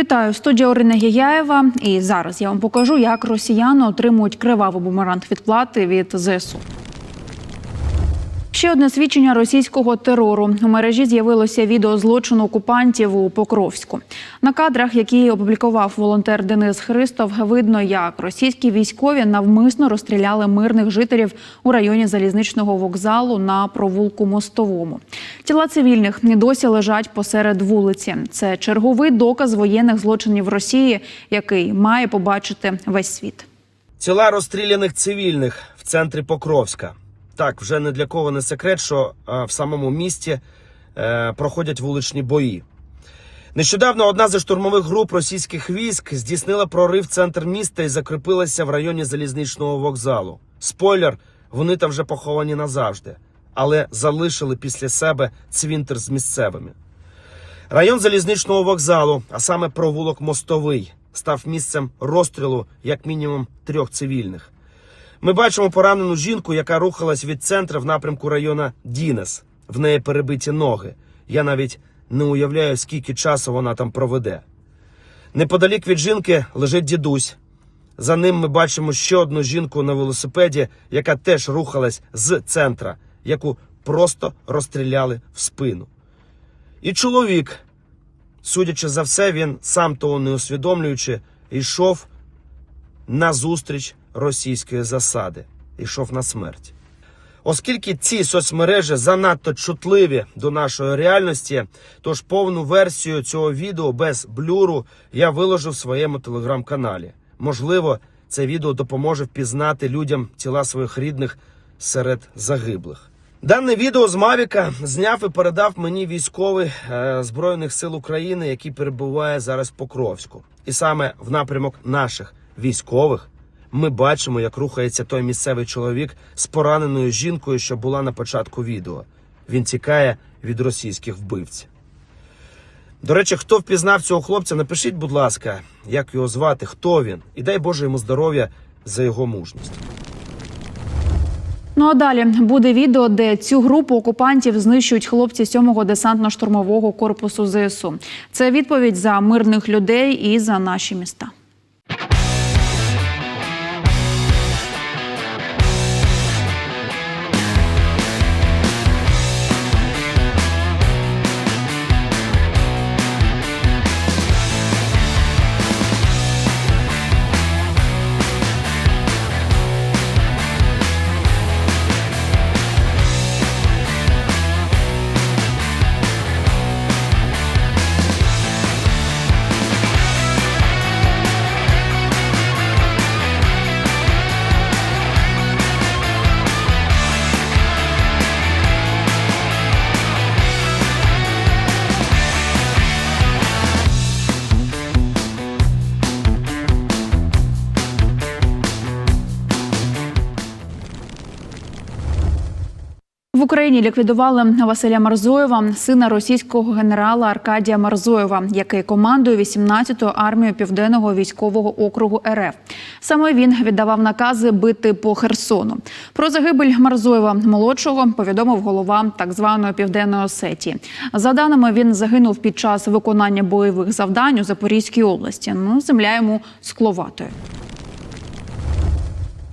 Вітаю, студія Орина Гіяєва. І зараз я вам покажу, як росіяни отримують криваву бумеранг відплати від ЗСУ. Ще одне свідчення російського терору у мережі з'явилося відео злочину окупантів у Покровську. На кадрах, які опублікував волонтер Денис Христов, видно, як російські військові навмисно розстріляли мирних жителів у районі залізничного вокзалу на провулку Мостовому. Тіла цивільних досі лежать посеред вулиці. Це черговий доказ воєнних злочинів Росії, який має побачити весь світ. Тіла розстріляних цивільних в центрі Покровська. Так, вже не для кого не секрет, що е, в самому місті е, проходять вуличні бої. Нещодавно одна зі штурмових груп російських військ здійснила прорив в центр міста і закріпилася в районі залізничного вокзалу. Спойлер, вони там вже поховані назавжди, але залишили після себе цвинтар з місцевими. Район залізничного вокзалу, а саме провулок Мостовий, став місцем розстрілу як мінімум трьох цивільних. Ми бачимо поранену жінку, яка рухалась від центру в напрямку району Дінес. В неї перебиті ноги. Я навіть не уявляю, скільки часу вона там проведе. Неподалік від жінки лежить дідусь. За ним ми бачимо ще одну жінку на велосипеді, яка теж рухалась з центра, яку просто розстріляли в спину. І чоловік, судячи за все, він сам того не усвідомлюючи, йшов на зустріч російської засади, йшов на смерть. Оскільки ці соцмережі занадто чутливі до нашої реальності, тож повну версію цього відео без блюру я виложу в своєму телеграм-каналі. Можливо, це відео допоможе впізнати людям тіла своїх рідних серед загиблих. Дане відео з Мавіка зняв і передав мені військовий е, Збройних сил України, який перебуває зараз в Покровську. І саме в напрямок наших військових ми бачимо, як рухається той місцевий чоловік з пораненою жінкою, що була на початку відео. Він тікає від російських вбивців. До речі, хто впізнав цього хлопця, напишіть, будь ласка, як його звати, хто він, і дай Боже йому здоров'я за його мужність. Ну а далі буде відео, де цю групу окупантів знищують хлопці 7-го десантно-штурмового корпусу ЗСУ. Це відповідь за мирних людей і за наші міста. В Україні ліквідували Василя Марзоєва, сина російського генерала Аркадія Марзоєва, який командує 18-ю армією Південного військового округу РФ. Саме він віддавав накази бити по Херсону. Про загибель Марзоєва молодшого повідомив голова так званої південної Осетії. За даними, він загинув під час виконання бойових завдань у Запорізькій області. Ну, земля йому скловатою.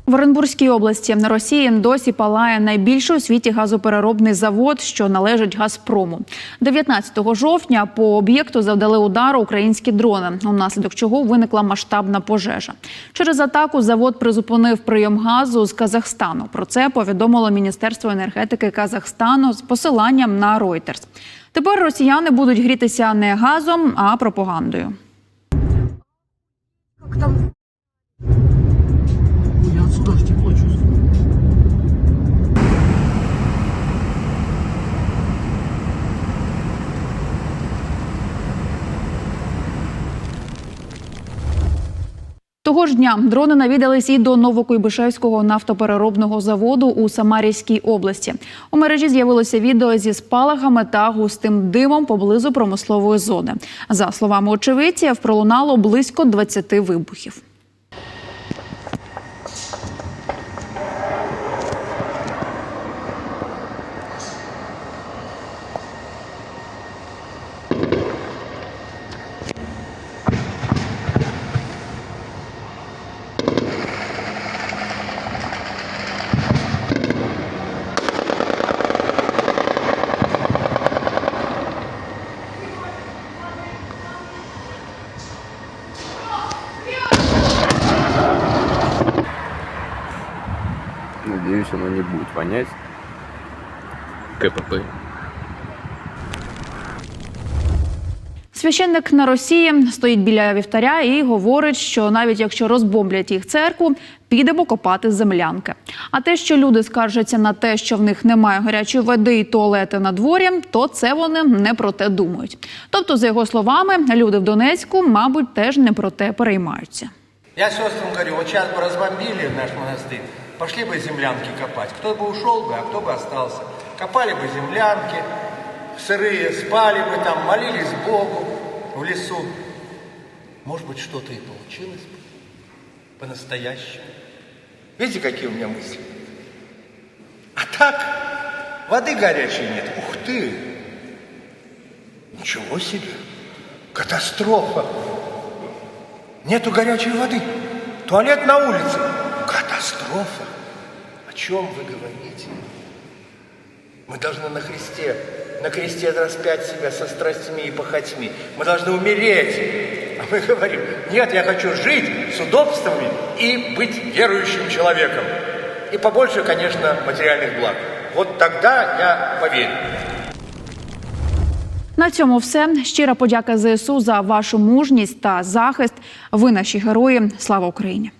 В Оренбурзькій області на Росії досі палає найбільший у світі газопереробний завод, що належить Газпрому. 19 жовтня по об'єкту завдали удару українські дрони, унаслідок чого виникла масштабна пожежа. Через атаку завод призупинив прийом газу з Казахстану. Про це повідомило Міністерство енергетики Казахстану з посиланням на Reuters. Тепер росіяни будуть грітися не газом, а пропагандою. Того ж дня дрони навідались і до Новокуйбишевського нафтопереробного заводу у Самарійській області. У мережі з'явилося відео зі спалахами та густим димом поблизу промислової зони. За словами очевидців, пролунало близько 20 вибухів. Охранять КПП. Священник на Росії стоїть біля вівтаря і говорить, що навіть якщо розбомблять їх церкву, підемо копати землянки. А те, що люди скаржаться на те, що в них немає гарячої води і туалети на дворі, то це вони не про те думають. Тобто, за його словами, люди в Донецьку, мабуть, теж не про те переймаються. Я сестрам говорю, вот сейчас бы разбомбили наш монастырь, пошли бы землянки копать. Кто бы ушел бы, а кто бы остался. Копали бы землянки, сырые, спали бы там, молились Богу в лесу. Может быть, что-то и получилось бы по-настоящему. Видите, какие у меня мысли? А так, воды горячей нет. Ух ты! Ничего себе! Катастрофа! Нету горячей воды. Туалет на улице. Катастрофа. О чем вы говорите? Мы должны на кресте, на кресте распять себя со страстями и похотьми. Мы должны умереть. А мы говорим, нет, я хочу жить с удобствами и быть верующим человеком. И побольше, конечно, материальных благ. Вот тогда я поверю. На цьому все. Щира подяка ЗСУ за вашу мужність та захист. Ви наші герої. Слава Україні!